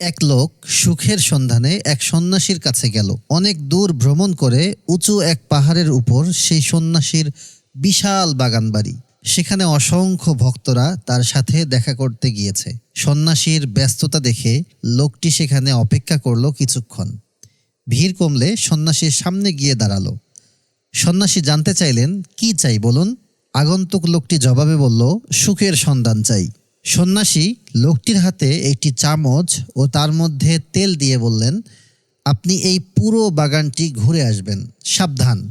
এক লোক সুখের সন্ধানে এক সন্ন্যাসীর কাছে গেল। অনেক দূর ভ্রমণ করে উঁচু এক পাহাড়ের উপর সেই সন্ন্যাসীর বিশাল বাগান বাড়ি। সেখানে অসংখ্য ভক্তরা তার সাথে দেখা করতে গিয়েছে। সন্ন্যাসীর ব্যস্ততা দেখে লোকটি সেখানে অপেক্ষা করল কিছুক্ষণ। ভিড় কমলে সন্ন্যাসীর সামনে গিয়ে দাঁড়াল। সন্ন্যাসী জানতে চাইলেন, কি চাই বলুন? আগন্তুক লোকটি জবাবে বলল, সুখের সন্ধান চাই। সন্ন্যাসী লোকটির হাতে একটি চামচ ও তার মধ্যে তেল দিয়ে বললেন, আপনি এই পুরো বাগানটি ঘুরে আসবেন। সাবধান।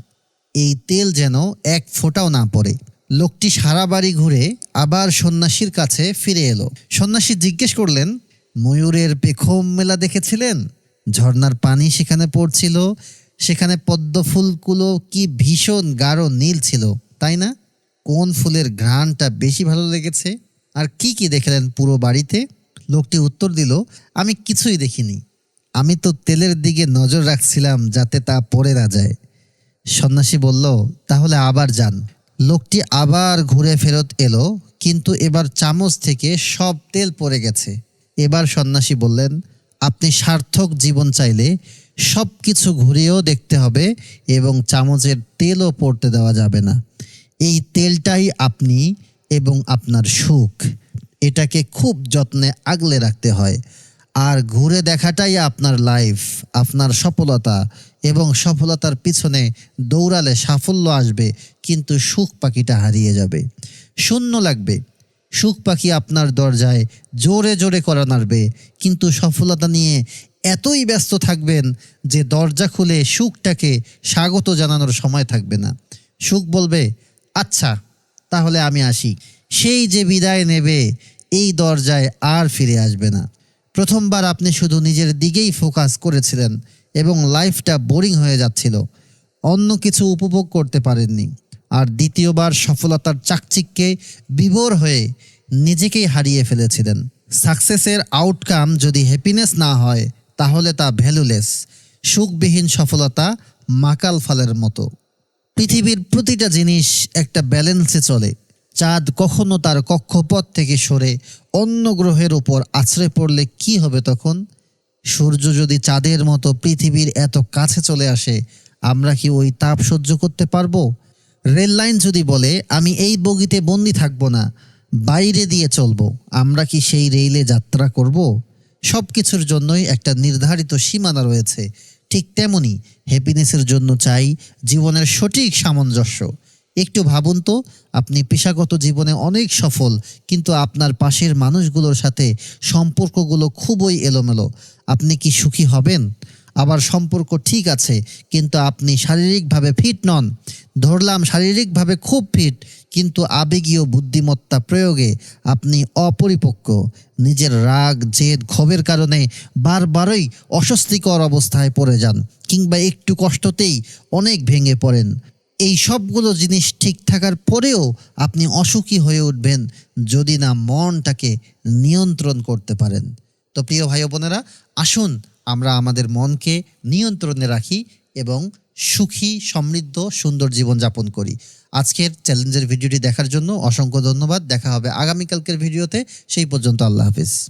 এই তেল যেন এক ফোঁটাও না পড়ে। লোকটি সারা বাড়ি ঘুরে আবার সন্ন্যাসীর কাছে ফিরে এলো। সন্ন্যাসী জিজ্ঞেস করলেন, ময়ূরের পেখম মেলা দেখেছিলেন? ঝর্ণার পানি সেখানে পড়ছিল। সেখানে পদ্ম ফুলগুলো কি ভীষণ গাঢ় নীল ছিল, তাই না? কোন ফুলের ঘ্রাণটা বেশি ভালো লেগেছে? আর কি কি দেখলেন পুরো বাড়িতে? লোকটি উত্তর দিল, আমি কিছুই দেখিনি। আমি তো তেলের দিকে নজর রাখছিলাম যাতে তা পড়ে না যায়। সন্ন্যাসী বলল, তাহলে আবার যান। লোকটি আবার ঘুরে ফেরত এলো, কিন্তু এবার চামচ থেকে সব তেল পড়ে গেছে। এবার সন্ন্যাসী বললেন, আপনি সার্থক জীবন চাইলে সব কিছু ঘুরিয়েও দেখতে হবে এবং চামচের তেলও পড়তে দেওয়া যাবে না। এই তেলটাই আপনি এবং আপনার সুখ। এটাকে খুব যত্নে আগলে রাখতে হয়। আর ঘুরে দেখাটাই আপনার লাইফ আপনার সফলতা এবং সফলতার পিছনে দৌড়ালে সাফল্য আসবে, কিন্তু সুখ পাখিটা হারিয়ে যাবে। শূন্য লাগবে। সুখ পাখি আপনার দরজায় জোরে জোরে করা নাড়বে, কিন্তু সফলতা নিয়ে এতই ব্যস্ত থাকবেন যে দরজা খুলে সুখটাকে স্বাগত জানানোর সময় থাকবে না। সুখ বলবে আচ্ছা তাহলে আমি আসি। সেই যে বিদায় নেবে, এই দরজায় আর ফিরে আসবে না। প্রথমবার আপনি শুধু নিজের দিকেই ফোকাস করেছিলেন এবং লাইফটা বোরিং হয়ে যাচ্ছিল। অন্য কিছু উপভোগ করতে পারেননি। আর দ্বিতীয়বার সফলতার চাকচিককে বিভোর হয়ে নিজেকেই হারিয়ে ফেলেছিলেন। সাকসেসের আউটকাম যদি হ্যাপিনেস না হয়, তাহলে তা ভ্যালুলেস সুখবিহীন সফলতা মাকাল ফলের মতো। পৃথিবীর প্রতিটা জিনিস একটা ব্যালেন্সে চলে। চাঁদ কখনো তার কক্ষপথ থেকে সরে অন্য গ্রহের ওপর আছড়ে পড়লে কি হবে তখন? সূর্য যদি চাঁদের মতো পৃথিবীর এত কাছে চলে আসে, আমরা কি ওই তাপ সহ্য করতে পারব? রেল লাইন যদি বলে, আমি এই বগিতে বন্দি থাকব না, বাইরে দিয়ে চলবো, আমরা কি সেই রেলে যাত্রা করব? সব কিছুর জন্যই একটা নির্ধারিত সীমানা রয়েছে। ঠিক তেমনই হ্যাপিনেসের জন্য চাই জীবনের সঠিক সামঞ্জস্য। একটু ভাবুন তো, আপনি পেশাগত জীবনে অনেক সফল, কিন্তু আপনার পাশের মানুষগুলোর সাথে সম্পর্কগুলো খুবই এলোমেলো। আপনি কি সুখী হবেন? আবার সম্পর্ক ঠিক আছে, কিন্তু আপনি শারীরিকভাবে ফিট নন। ধরলাম শারীরিকভাবে খুব ফিট কিন্তু আবেগীয় বুদ্ধিমত্তা প্রয়োগে আপনি অপরিপক্ক। নিজের রাগ, জেদ, ক্ষোভের কারণে বারবারই অস্বস্তিকর অবস্থায় পড়ে যান, কিংবা একটু কষ্টতেই অনেক ভেঙে পড়েন। এই সবগুলো জিনিস ঠিক থাকার পরেও আপনি অসুখী হয়ে উঠবেন যদি না মনটাকে নিয়ন্ত্রণ করতে পারেন। তো প্রিয় ভাই বোনেরা, আসুন আমরা আমাদের মনকে নিয়ন্ত্রণে রাখি এবং সুখী, সমৃদ্ধ, সুন্দর জীবন যাপন করি। আজকের চ্যালেঞ্জের ভিডিওটি দেখার জন্য অসংখ্য ধন্যবাদ। দেখা হবে আগামীকালকের ভিডিওতে। সেই পর্যন্ত আল্লাহ হাফিজ।